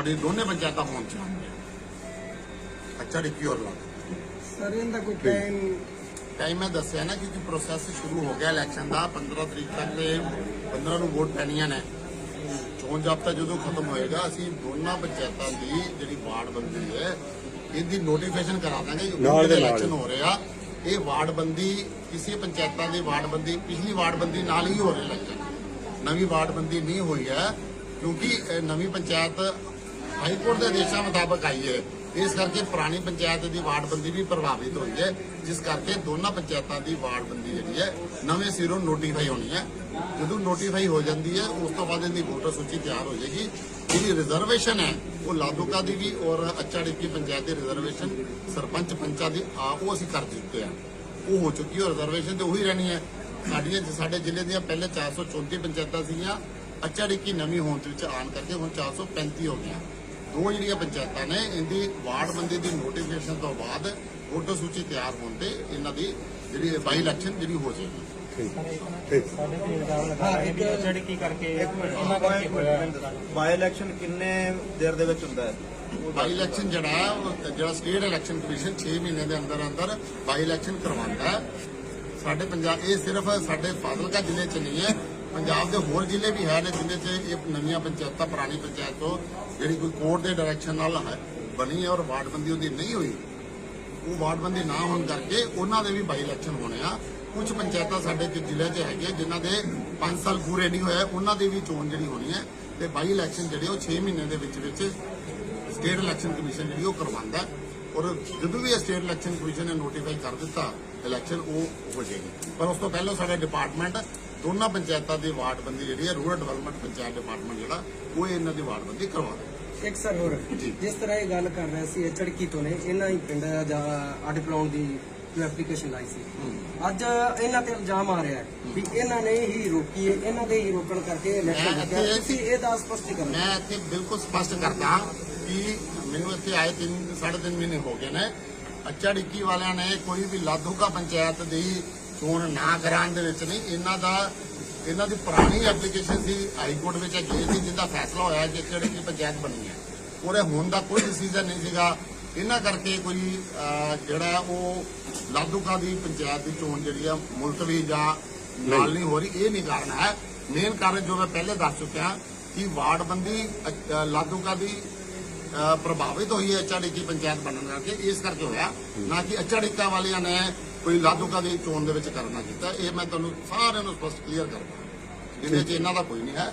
ਤੁਹਾਡੀ ਦੋਨੇ ਪੰਚਾਇਤਾਂ ਹੋਣ ਚਾਹੀਦੀਆਂ ਅੱਛਾ ਰਿੱਕੀ ਔਰ ਲਾ। ਸਰ ਇਹਦਾ ਕੋਈ ਟਾਈਮ ਟਾਈਮ ਮੈਂ ਦੱਸਿਆ ਨਾ ਕਿਉਂਕਿ ਪ੍ਰੋਸੈਸ ਸ਼ੁਰੂ ਹੋ ਗਿਆ ਇਲੈਕਸ਼ਨ ਦਾ 15 ਤਰੀਕ ਤੱਕ ਤੇ 15 ਨੂੰ ਵੋਟ ਪੈਣੀਆਂ ਨੇ। ਚੋਣ ਜਾਬਤਾ ਜਦੋਂ ਖਤਮ ਹੋਏਗਾ ਅਸੀਂ ਦੋਨਾਂ ਪੰਚਾਇਤਾਂ ਦੀ ਜਿਹੜੀ ਵਾਰਡ ਬੰਦੀ ਹੈ ਇਹਦੀ ਨੋਟੀਫਿਕੇਸ਼ਨ ਕਰਾ ਦਾਂਗੇ ਨਾਲ ਦੇ ਨਾਲ। ਇਲੈਕਸ਼ਨ ਹੋ ਰਿਹਾ ਇਹ ਵਾਰਡ ਬੰਦੀ ਕਿਸੇ ਪੰਚਾਇਤਾਂ ਦੀ ਵਾਰਡ ਬੰਦੀ ਪਿਛਲੀ ਵਾਰਡ ਬੰਦੀ ਨਾਲ ਹੀ ਹੋ ਰਹੀ ਇਲੈਕਸ਼ਨ ਨਵੀਂ ਵਾਰਡ ਬੰਦੀ ਨਹੀਂ ਹੋਈ ਹੈ ਕਿਉਂਕਿ ਨਵੀਂ ਪੰਚਾਇਤ ਹਾਈ ਕੋਰਟ ਦੇ ਆਦੇਸ਼ਾਂ ਮੁਤਾਬਕ ਆਈ ਹੈ। ਇਸ ਕਰਕੇ ਪੁਰਾਣੀ ਪੰਚਾਇਤ ਦੀ ਵਾਰਡਬੰਦੀ ਵੀ ਪ੍ਰਭਾਵਿਤ ਹੋਈ ਹੈ, ਜਿਸ ਕਰਕੇ ਦੋਨਾਂ ਪੰਚਾਇਤਾਂ ਦੀ ਵਾਰਡ ਜਿਹੜੀ ਹੈ, ਨਵੇਂ ਸਿਰੋਂ ਨੋਟੀਫਾਈ ਹੋਣੀ ਹੈ। ਜਦੋਂ ਨੋਟੀਫਾਈ ਹੋ ਜਾਂਦੀ ਹੈ, ਉਸ ਤੋਂ ਬਾਅਦ ਇਹਦੀ ਵੋਟਰ ਸੂਚੀ ਤਿਆਰ ਹੋ ਜਾਏਗੀ। ਜਿਹੜੀ ਰਿਜ਼ਰਵੇਸ਼ਨ ਹੈ, ਉਹ ਲਾਦੂਕਾ ਦੀ ਵੀ ਔਰ ਅੱਚਾੜਿੱਕੀ ਪੰਚਾਇਤ ਦੀ ਰਿਜ਼ਰਵੇਸ਼ਨ ਸਰਪੰਚ ਪੰਚਾਂ ਦੀ ਆ ਉਹ ਅਸੀਂ ਕਰ ਦਿੱਤੇ ਆ। ਉਹ ਹੋ ਚੁੱਕੀ ਹੈ ਰਿਜ਼ਰਵੇਸ਼ਨ ਤੇ ਉਹੀ ਰਹਿਣੀ ਹੈ। ਸਾਡੀਆਂ ਸਾਡੇ ਜ਼ਿਲ੍ਹੇ ਦੀਆਂ ਪਹਿਲੇ 434 ਪੰਚਾਇਤਾਂ ਸੀਗੀਆਂ। ਅੱਚਾੜਿੱਕੀ ਨਵੀਂ ਹੋਂਦ ਵਿੱਚ ਆਣ ਕਰਕੇ ਹੁਣ 435 ਹੋ ਗਈਆਂ। ਦੋ ਜਿਹੜੀਆਂ ਪੰਚਾਇਤਾਂ ਨੇ ਇਹਦੀ ਵਾਰਡ ਬੰਦੀ ਦੀ ਨੋਟੀਫਿਕੇਸ਼ਨ ਤੋਂ ਬਾਅਦ ਵੋਟਰ ਸੂਚੀ ਤਿਆਰ ਹੋਣ ਤੇ ਇਹਨਾਂ ਦੀ ਜਿਹੜੀ ਬਾਈ ਇਲੈਕਸ਼ਨ ਜਿਹੜੀ ਹੋ ਜਾਏਗੀ। ਬਾਈ ਇਲੈਕਸ਼ਨ ਕਿੰਨੇ ਦੇਰ ਦੇ ਵਿੱਚ ਹੁੰਦਾ ਹੈ? ਬਾਈ ਇਲੈਕਸ਼ਨ ਜਿਹੜਾ ਜਿਹੜਾ ਸਟੇਟ ਇਲੈਕਸ਼ਨ ਕਮਿਸ਼ਨ 6 ਮਹੀਨੇ ਦੇ ਅੰਦਰ ਅੰਦਰ ਬਾਈ ਇਲੈਕਸ਼ਨ ਕਰਵਾਉਂਦਾ ਹੈ। ਸਾਡੇ ਪੰਜਾਬ ਇਹ ਸਿਰਫ ਸਾਡੇ ਫਾਜ਼ਿਲਕਾ ਜ਼ਿਲ੍ਹੇ 'ਚ ਨਹੀਂ ਹੈ ਪੰਜਾਬ ਦੇ ਹੋਰ ਜ਼ਿਲ੍ਹੇ ਵੀ ਹੈ ਨੇ ਜਿਨ੍ਹਾਂ 'ਚ ਇਹ ਨਵੀਆਂ ਪੰਚਾਇਤਾਂ, ਪੁਰਾਣੀ ਪੰਚਾਇਤ ਤੋਂ ਜਿਹੜੀ ਕੋਈ ਕੋਰਟ ਦੇ ਡਾਇਰੈਕਸ਼ਨ ਨਾਲ ਹੈ, ਬਣੀ ਹੈ ਔਰ ਵਾਰਡਬੰਦੀ ਉਹਦੀ ਨਹੀਂ ਹੋਈ, ਉਹ ਵਾਰਡਬੰਦੀ ਨਾ ਹੋਣ ਕਰਕੇ ਉਹਨਾਂ ਦੇ ਵੀ ਬਾਈ ਇਲੈਕਸ਼ਨ ਹੋਣੇ ਆ। ਕੁਝ ਪੰਚਾਇਤਾਂ ਸਾਡੇ ਚ ਜ਼ਿਲ੍ਹੇ 'ਚ ਹੈਗੀਆਂ ਜਿਨ੍ਹਾਂ ਦੇ 5 ਸਾਲ ਪੂਰੇ ਨਹੀਂ ਹੋਏ, ਉਹਨਾਂ ਦੀ ਵੀ ਚੋਣ ਜਿਹੜੀ ਹੋਣੀ ਹੈ ਤੇ ਬਾਈ ਇਲੈਕਸ਼ਨ ਜਿਹੜੇ ਉਹ 6 ਮਹੀਨੇ ਦੇ ਵਿੱਚ ਵਿੱਚ ਸਟੇਟ ਇਲੈਕਸ਼ਨ ਕਮਿਸ਼ਨ ਜਿਹੜੀ ਉਹ ਕਰਵਾਉਂਦਾ ਔਰ ਜਦੋਂ ਵੀ ਇਹ ਸਟੇਟ ਇਲੈਕਸ਼ਨ ਕਮਿਸ਼ਨ ਨੇ ਨੋਟੀਫਾਈ ਕਰ ਦਿੱਤਾ ਇਲੈਕਸ਼ਨ ਉਹ ਹੋ ਜਾਏਗੀ। ਪਰ ਉਸ ਤੋਂ ਪਹਿਲਾਂ ਸਾਡਾ ਡਿਪਾਰਟਮੈਂਟ ਦੋਨਾਂ ਪੰਚਾਇਤਾਂ ਦੀ ਵਾਰਡਬੰਦੀ ਜਿਹੜੀ ਹੈ ਰੂਰਲ ਡਿਵੈਲਪਮੈਂਟ ਪੰਚਾਇਤ ਡਿਪਾਰਟਮੈਂਟ ਜਿਹੜਾ ਉਹ ਇਹਨਾਂ ਦੀ ਵਾਰਡਬੰਦੀ ਕਰਵਾ ਦੇ ਇੱਕ ਸਰ ਹੋਰ। ਜਿਸ ਤਰ੍ਹਾਂ ਇਹ ਗੱਲ ਕਰ ਰਹੇ ਸੀ ਇਹ ਝੜਕੀ ਤੋਂ ਨੇ ਇਹਨਾਂ ਹੀ ਪਿੰਡ ਜਾਂ ਅੱਡ ਪਲਾਉਣ ਦੀ ਜੋ ਐਪਲੀਕੇਸ਼ਨ ਲਾਈ ਸੀ। ਅੱਜ ਇਹਨਾਂ ਤੇ ਇਲਜ਼ਾਮ ਆ ਰਿਹਾ ਹੈ ਵੀ ਇਹਨਾਂ ਨੇ ਹੀ ਰੋਕੀ ਹੈ ਇਹਨਾਂ ਦੇ ਹੀ ਰੋਕਣ ਕਰਕੇ ਇਲੈਕਸ਼ਨ ਮੈਂ ਹੋ ਗਿਆ ਇੱਥੇ- ਤੁਸੀਂ ਇਹਦਾ ਸਪਸ਼ਟੀਕਰਨ ਮੈਂ ਇੱਥੇ ਬਿਲਕੁਲ ਸਪਸ਼ਟ ਕਰਦਾ ਕਿ ਮੈਨੂੰ ਇੱਥੇ ਆਏ ਤਿੰਨ ਸਾਢੇ ਤਿੰਨ ਮਹੀਨੇ ਹੋ ਗਏ ਨੇ। ਅੱਚਾ ਡਿੱਕੀ ਵਾਲਿਆਂ ਨੇ ਕੋਈ ਵੀ ਲਾਧੂਕਾ ਪੰਚਾਇਤ ਦੀ ਚੋਣ ਨਾ ਕਰਾਉਣ ਦੇ ਵਿੱਚ ਨਹੀਂ ਇਹਨਾਂ ਦਾ ਇਹਨਾਂ ਦੀ ਪੁਰਾਣੀ ਐਪਲੀਕੇਸ਼ਨ ਸੀ ਹਾਈ ਕੋਰਟ ਵਿੱਚ ਗਈ ਸੀ ਜਿਹਦਾ ਫੈਸਲਾ ਹੋਇਆ ਕਿ ਅੱਚਾ ਡਿੱਕੀ ਪੰਚਾਇਤ ਬਣੀ ਹੈ। ਉਹਦੇ ਹੁਣ ਦਾ ਕੋਈ ਡਿਸੀਜਨ ਨਹੀਂ ਸੀਗਾ। ਇਹਨਾਂ ਕਰਕੇ ਕੋਈ ਜਿਹੜਾ ਉਹ ਲਾਧੂਕਾ ਦੀ ਪੰਚਾਇਤ ਦੀ ਚੋਣ ਜਿਹੜੀ ਆ ਮੁਲਤਵੀ ਜਾਂ ਨਾਲ ਨਹੀਂ ਹੋ ਰਹੀ ਇਹ ਨਹੀਂ ਕਾਰਨ ਹੈ। ਮੇਨ ਕਾਰਨ ਜੋ ਮੈਂ ਪਹਿਲੇ ਦੱਸ ਚੁੱਕਿਆ ਕਿ ਵਾਰਡਬੰਦੀ ਅ, ਲਾਧੂਕਾ ਦੀ ਪ੍ਰਭਾਵਿਤ ਹੋਈ ਹੈ ਅਚਾੜੀਕੀ ਪੰਚਾਇਤ ਬਣਨ ਕਰਕੇ ਇਸ ਕਰਕੇ ਹੋਇਆ। ਨਾ ਕਿ ਅਚਾੜੀਕਾ ਵਾਲਿਆਂ ਨੇ ਕੋਈ ਲਾਧੂਕਾ ਦੀ ਚੋਣ ਦੇ ਵਿੱਚ ਕਰਨਾ ਕੀਤਾ ਇਹ ਮੈਂ ਤੁਹਾਨੂੰ ਸਾਰਿਆਂ ਨੂੰ ਸਪਸ਼ਟ ਕਲੀਅਰ ਕਰਦਾ। ਜਿਹਦੇ 'ਚ ਇਹਨਾਂ ਦਾ ਕੋਈ ਨਹੀਂ ਹੈ।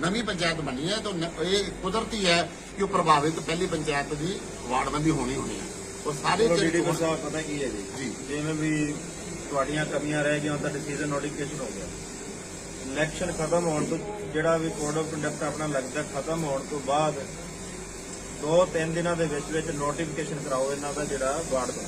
ਨਵੀਂ ਪੰਚਾਇਤ ਬਣੀ ਹੈ ਤਾਂ ਇਹ ਕੁਦਰਤੀ ਹੈ ਕਿ ਉਹ ਪ੍ਰਭਾਵਿਤ ਪਹਿਲੀ ਪੰਚਾਇਤ ਦੀ ਵਾਰਡਬੰਦੀ ਹੋਣੀ ਹੋਣੀ ਹੈ। ਉਹ ਸਾਰੇ ਜਿਹੜੇ ਸਾਹਿਬ ਪਤਾ ਕੀ ਹੈ ਜੀ। ਜਿਵੇਂ ਵੀ ਤੁਹਾਡੀਆਂ ਕਮੀਆਂ ਰਹਿ ਗਈਆਂ ਉਹਦਾ ਡਿਸੀਜਨ ਨੋਟੀਫਿਕੇਸ਼ਨ ਹੋ ਗਿਆ। ਇਲੈਕਸ਼ਨ ਖਤਮ ਹੋਣ ਤੋਂ ਜਿਹੜਾ ਵੀ ਕੋਡ ਆਫ ਕੰਡਕਟ ਆਪਣਾ ਲੱਗਦਾ ਖਤਮ ਹੋਣ ਤੋਂ ਬਾਅਦ ਦੋ ਤਿੰਨ ਦਿਨਾਂ ਦੇ ਵਿੱਚ ਵਿੱਚ ਨੋਟੀਫਿਕੇਸ਼ਨ ਕਰਾਓ ਇਹਨਾਂ ਦਾ ਜਿਹੜਾ ਵਾਰਡ ਦਾ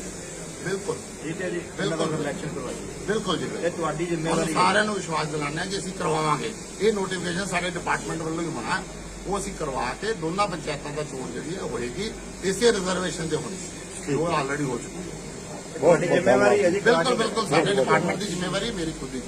ਬਿਲਕੁਲ। ਠੀਕ ਹੈ ਜੀ ਬਿਲਕੁਲ। ਇਲੈਕਸ਼ਨ ਕਰਵਾਈਏ ਬਿਲਕੁਲ ਜੀ ਇਹ। ਤੁਹਾਡੀ ਜ਼ਿੰਮੇਵਾਰੀ ਹੈ ਸਾਰਿਆਂ ਨੂੰ ਵਿਸ਼ਵਾਸ ਦਿਲਾਉਂਦੇ ਹਾਂ ਕਿ ਅਸੀਂ ਕਰਵਾਵਾਂਗੇ। ਇਹ ਨੋਟੀਫਿਕੇਸ਼ਨ ਸਾਡੇ ਡਿਪਾਰਟਮੈਂਟ ਵੱਲੋਂ ਹੀ ਹੋਣਾ। ਉਹ ਅਸੀਂ ਕਰਵਾ ਕੇ ਦੋਨਾਂ ਪੰਚਾਇਤਾਂ ਦਾ ਚੋਣ ਜਿਹੜੀ ਹੈ ਹੋਏਗੀ ਇਸੇ ਰਿਜ਼ਰਵੇਸ਼ਨ ਤੇ ਹੋਣੀ ਉਹ ਆਲਰੇਡੀ ਹੋ ਚੁੱਕੀ ਹੈ। ਤੁਹਾਡੀ ਜ਼ਿੰਮੇਵਾਰੀ ਹੈ ਜੀ ਬਿਲਕੁਲ ਬਿਲਕੁਲ। ਸਾਡੇ ਡਿਪਾਰਟਮੈਂਟ ਦੀ ਜ਼ਿੰਮੇਵਾਰੀ ਮੇਰੀ ਖੁਦ ਦੀ